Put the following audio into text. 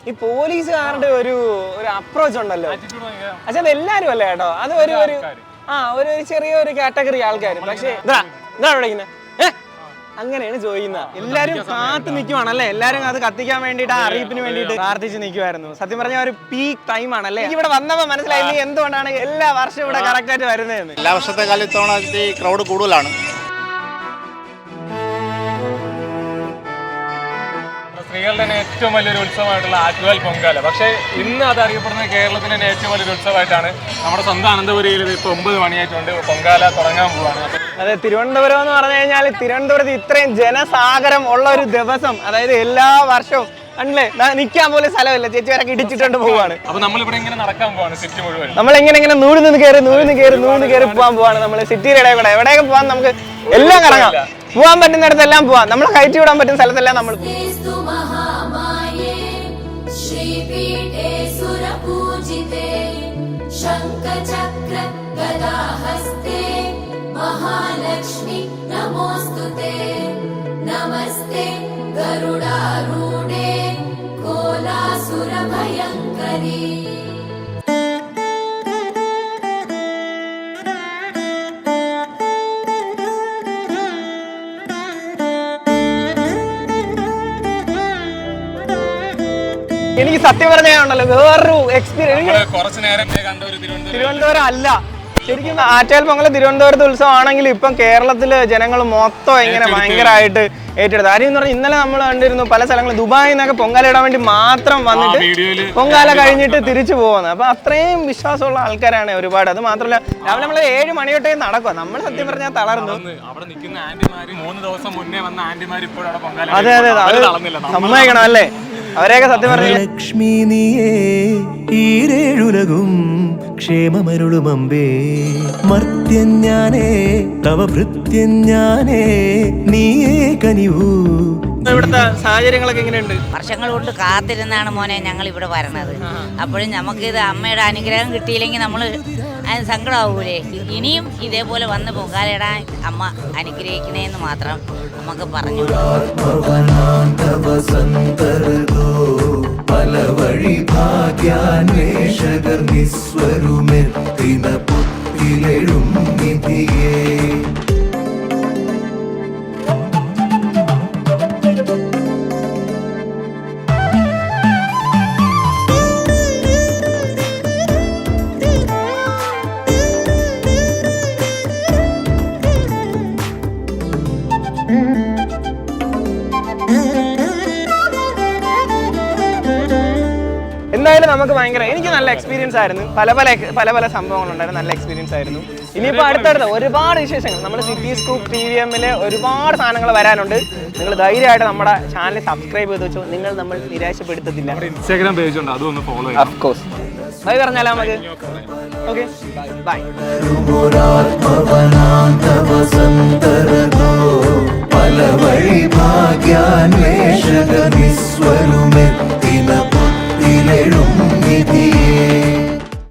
ഈ പോലീസുകാരുടെ ഒരു ഒരു അപ്രോച്ച് ഉണ്ടല്ലോ. അച്ഛൻ അത് എല്ലാരും അല്ല കേട്ടോ? അത് ഒരു ഒരു ആ ഒരു ഒരു ചെറിയ ഒരു കാറ്റഗറി ആൾക്കാർ പക്ഷേ ഇതാ ഇതാ വിളിക്കുന്നത് അങ്ങനെയാണ് ചോദിക്കുന്നത് എല്ലാരും കാത്തു നിൽക്കുവാണല്ലേ എല്ലാരും അത് കത്തിക്കാൻ വേണ്ടിട്ട് ആ അറിയിപ്പിന് വേണ്ടിയിട്ട് പ്രാർത്ഥിച്ച് നിൽക്കുമായിരുന്നു സത്യം പറഞ്ഞ ഒരു പീക്ക് ടൈം ആണല്ലേ? ഇവിടെ വന്നപ്പോൾ മനസ്സിലായി നീ എന്തുകൊണ്ടാണ് എല്ലാ വർഷവും ഇവിടെ കറക്റ്റ് ആയിട്ട് വരുന്നത് എല്ലാ വർഷത്തെ കാലത്തോളം ഈ ക്രൗഡ് കൂടുതലാണ്. സ്ത്രീകളുടെ തന്നെ ഏറ്റവും വലിയൊരു ഉത്സവമായിട്ടുള്ള ആറ്റുകാൽ പൊങ്കാല. പക്ഷേ ഇന്ന് അത് അറിയപ്പെടുന്നത് കേരളത്തിന്റെ തന്നെ ഏറ്റവും വലിയൊരു ഉത്സവമായിട്ടാണ്. നമ്മുടെ സ്വന്തം അനന്തപുരിയിൽ ഇപ്പോൾ ഒമ്പത് മണിയായിട്ടുണ്ട്. പൊങ്കാല തുടങ്ങാൻ പോവാണ്. അതെ തിരുവനന്തപുരം എന്ന് പറഞ്ഞു കഴിഞ്ഞാൽ തിരുവനന്തപുരത്ത് ഇത്രയും ജനസാഗരം ഉള്ള ഒരു ദിവസം അതായത് എല്ലാ വർഷവും അല്ലേ നിൽക്കാൻ പോലും സ്ഥലമില്ല. ചേച്ചി വരൊക്കെ ഇടിച്ചിട്ടുണ്ട് പോവാണ്. നമ്മളിവിടെ ഇങ്ങനെ നടക്കാൻ പോവാണ് സിറ്റി മുഴുവൻ നമ്മൾ എങ്ങനെ ഇങ്ങനെ നൂറ് നിന്ന് കയറി നൂറ് നിന്ന് കയറി നൂറ് നിന്ന് കയറി പോകാൻ പോവാണ് നമ്മൾ സിറ്റിയുടെ ഇടയിൽ കൂടെ എവിടെയൊക്കെ പോകാൻ നമുക്ക് എല്ലാം കറങ്ങാം. പോകാൻ പറ്റുന്നിടത്തെല്ലാം പോവാം നമ്മൾ കയറ്റി വിടാൻ പറ്റുന്ന സ്ഥലത്തെല്ലാം നമ്മൾ പോകും. स्तु महामाये श्रीपीठे सुरपूजिते शङ्खचक्र गदाहस्ते महालक्ष्मि नमोऽस्तु ते नमस्ते गरुडारूढे कोलासुरभयङ्करी എനിക്ക് സത്യം പറഞ്ഞാണല്ലോ വേറൊരു എക്സ്പീരിയൻസ് തിരുവനന്തപുരം. അല്ല. ശരിക്കും ആറ്റാൽ പൊങ്കല തിരുവനന്തപുരത്ത് ഉത്സവം ആണെങ്കിൽ ഇപ്പം കേരളത്തിലെ ജനങ്ങൾ മൊത്തം ഇങ്ങനെ ഭയങ്കരമായിട്ട് ഏറ്റെടുത്തു. കാര്യം എന്ന് പറഞ്ഞാൽ ഇന്നലെ നമ്മൾ കണ്ടിരുന്നു പല സ്ഥലങ്ങളിൽ ദുബായിൽ നിന്നൊക്കെ പൊങ്കാല ഇടാൻ വേണ്ടി മാത്രം വന്നിട്ട് പൊങ്കാല കഴിഞ്ഞിട്ട് തിരിച്ചു പോകുന്നത്. അപ്പൊ അത്രയും വിശ്വാസമുള്ള ആൾക്കാരാണ് ഒരുപാട്. അത് മാത്രമല്ല രാവിലെ നമ്മൾ ഏഴ് മണി തൊട്ടേ നടക്കുക നമ്മൾ സത്യം പറഞ്ഞാൽ തളർന്നു. അതെ അതെ സമ്മതിക്കണം അല്ലേ? അവരെയൊക്കെ സത്യം പറഞ്ഞു ലക്ഷ്മി നീയേ ഈരേഴുലകും ക്ഷേമമരുളുമമ്പേ മർത്യൻ ഞാനേ തവ ഭൃത്യൻ ഞാനേ നീയേ കനിവൂ. ഇവിടുത്തെ സാഹചര്യങ്ങളൊക്കെ എങ്ങനെയുണ്ട്? വർഷങ്ങൾ കൊണ്ട് കാത്തിരുന്നാണ് മോനെ ഞങ്ങൾ ഇവിടെ വരണത് അപ്പോഴും നമുക്ക് ഇത് അമ്മയുടെ അനുഗ്രഹം കിട്ടിയില്ലെങ്കിൽ നമ്മൾ അതിന് സങ്കടമാവൂലേ. ഇനിയും ഇതേപോലെ വന്ന് പൊങ്കാലയിടാൻ അമ്മ അനുഗ്രഹിക്കണേന്ന് മാത്രം നമുക്ക് പറഞ്ഞു. ഭാഗ്യാന്വേഷകർ നിസ്വരുമെത്തിന പുത്തിലെഴും നിധിയേ. എന്തായാലും നമുക്ക് ഭയങ്കര എനിക്ക് നല്ല എക്സ്പീരിയൻസ് ആയിരുന്നു. പല പല പല പല സംഭവങ്ങളുണ്ടായിരുന്നു. നല്ല എക്സ്പീരിയൻസ് ആയിരുന്നു. ഇനിയിപ്പോൾ അടുത്തടുത്ത് ഒരുപാട് വിശേഷങ്ങൾ. നമ്മുടെ സിറ്റി സ്കൂപ്പ് ടി വി എമ്മിൽ ഒരുപാട് സാധനങ്ങൾ വരാനുണ്ട്. നിങ്ങൾ ധൈര്യമായിട്ട് നമ്മുടെ ചാനൽ സബ്സ്ക്രൈബ് ചെയ്ത് വെച്ചു. നിങ്ങൾ നമ്മൾ നിരാശപ്പെടുത്തത്തില്ല. ഇൻസ്റ്റാഗ്രാം പേജ് ഉണ്ട്. അതൊന്ന് ഫോളോ ചെയ്യാം ഓഫ് കോഴ്സ് ബൈ പറഞ്ഞാലോ നമുക്ക്? ഓക്കെ ബൈ പല വഴി ഭാഗ്യാന്വേഷക നിസ്